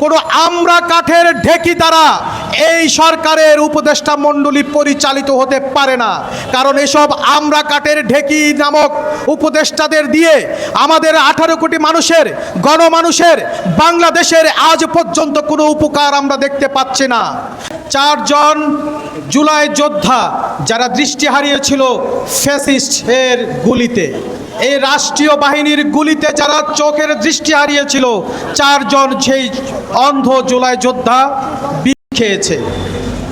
কোনো আমরা কাঠের ঢেকি দ্বারা এই সরকারের উপদেষ্টা মণ্ডলী পরিচালিত হতে পারে না। কারণ এসব আমরা কাঠের ঢেকি নামক উপদেষ্টাদের দিয়ে আমাদের আঠারো কোটি মানুষের, গণমানুষের, বাংলাদেশের আজ পর্যন্ত কোনো উপকার আমরা দেখতে পাচ্ছি না। চারজন জুলাই যোদ্ধা যারা দৃষ্টি হারিয়েছিল ফ্যাসিস্টের গুলিতে। এই রাষ্ট্রীয় বাহিনীর গুলিতে যারা চোখের দৃষ্টি হারিয়েছিল, চারজন সেই অন্ধ জুলাই যোদ্ধা বিষ খেয়েছে।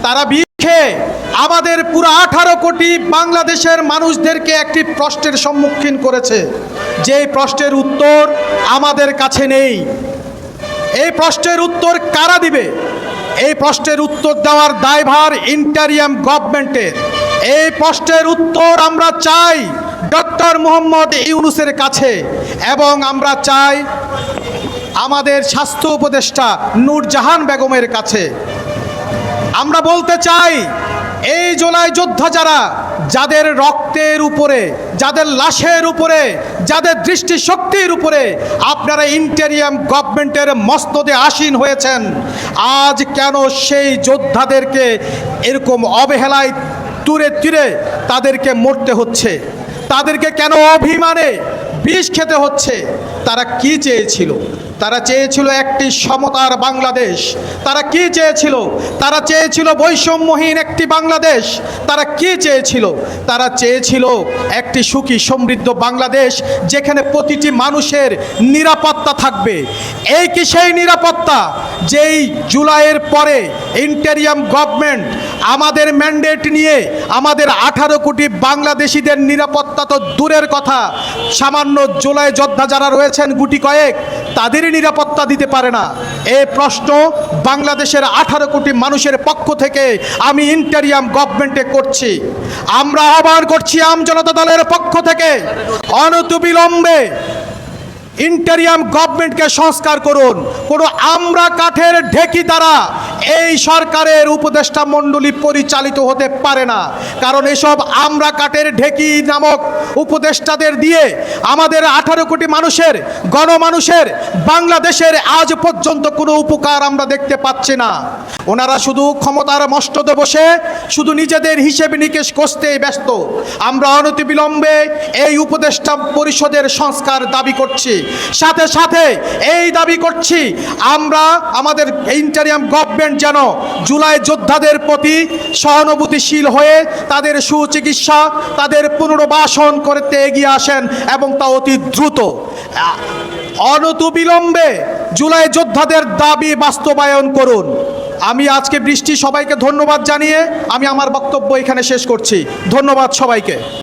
তারা বিষ খেয়ে আমাদের পুরো আঠারো কোটি বাংলাদেশের মানুষদেরকে একটি প্রশ্নের সম্মুখীন করেছে। যেই প্রশ্নের উত্তর আমাদের কাছে নেই। এই প্রশ্নের উত্তর কারা দিবে? এই প্রশ্নের উত্তর দেওয়ার দায়ভার ইন্টারিয়াম গভর্নমেন্টের। এই প্রশ্নের উত্তর আমরা চাই। ডক্টর মোহাম্মদ ইউনুসের কাছে এবং আমরা চাই আমাদের স্বাস্থ্য উপদেষ্টা নূরজাহান বেগমের কাছে। আমরা বলতে চাই, এই জোলাই যোদ্ধা যারা, যাদের রক্তের উপরে, যাদের লাশের উপরে, যাদের দৃষ্টিশক্তির উপরে আপনারা ইন্টেরিয়াম গভর্নমেন্টের মস্তদে আসীন হয়েছেন, আজ কেন সেই যোদ্ধাদেরকে এরকম অবহেলায় তুরে তুরে তাদেরকে মরতে হচ্ছে? তাদেরকে কেন অভিমানে বিষ খেতে হচ্ছে? তারা কি চেয়েছিল? তারা চেয়েছিল একটি সমতার বাংলাদেশ। তারা কি চেয়েছিল? তারা চেয়েছিল বৈষম্যহীন একটি বাংলাদেশ। তারা কি চেয়েছিল? তারা চেয়েছিল একটি সুখী সমৃদ্ধ বাংলাদেশ যেখানে প্রতিটি মানুষের নিরাপত্তা থাকবে। এই কি সেই নিরাপত্তা? যেই জুলাইয়ের পরে ইন্টেরিয়াম গভর্নমেন্ট আমাদের ম্যান্ডেট নিয়ে আমাদের আঠারো কোটি বাংলাদেশিদের নিরাপত্তা তো দূরের কথা। সামান্য জুলাই যোদ্ধা যারা রয়েছেন গুটি কয়েক তাদেরই নিরাপত্তা দিতে পারে না। এ প্রশ্ন বাংলাদেশের আঠারো কোটি মানুষের পক্ষ থেকে আমি ইন্টারিয়াম গভর্নমেন্টে করছি। আমরা আহ্বান করছি আম জনতা দলের পক্ষ থেকে, অনতুবিলম্বে ইন্টারিয়াম গভর্নমেন্টকে সংস্কার করুন। কোনো আমরা কাঠের ঢেকি দ্বারা এই সরকারের উপদেষ্টা মণ্ডলী পরিচালিত হতে পারে না। কারণ এসব আমরা কাঠের ঢেকি নামক উপদেষ্টাদের দিয়ে আমাদের আঠারো কোটি মানুষের, গণমানুষের, বাংলাদেশের আজ পর্যন্ত কোনো উপকার আমরা দেখতে পাচ্ছি না। ওনারা শুধু ক্ষমতার মস্তদে বসে শুধু নিজেদের হিসেব নিকেশ করতেই ব্যস্ত। আমরা অনতিবিলম্বে এই উপদেষ্টা পরিষদের সংস্কার দাবি করছি। সাথে সাথে এই দাবি করছি, আমরা আমাদের ইন্টারিয়াম গভর্নমেন্ট যেন জুলাই যোদ্ধাদের প্রতি সহানুভূতিশীল হয়ে তাদের সুচিকিৎসা, তাদের পুনর্বাসন করতে এগিয়ে আসেন এবং তা অতি দ্রুত। অনতিবিলম্বে জুলাই যোদ্ধাদের দাবি বাস্তবায়ন করুন। আমি আজকে বৃষ্টি সবাইকে ধন্যবাদ জানিয়ে আমি আমার বক্তব্য এখানে শেষ করছি। ধন্যবাদ সবাইকে।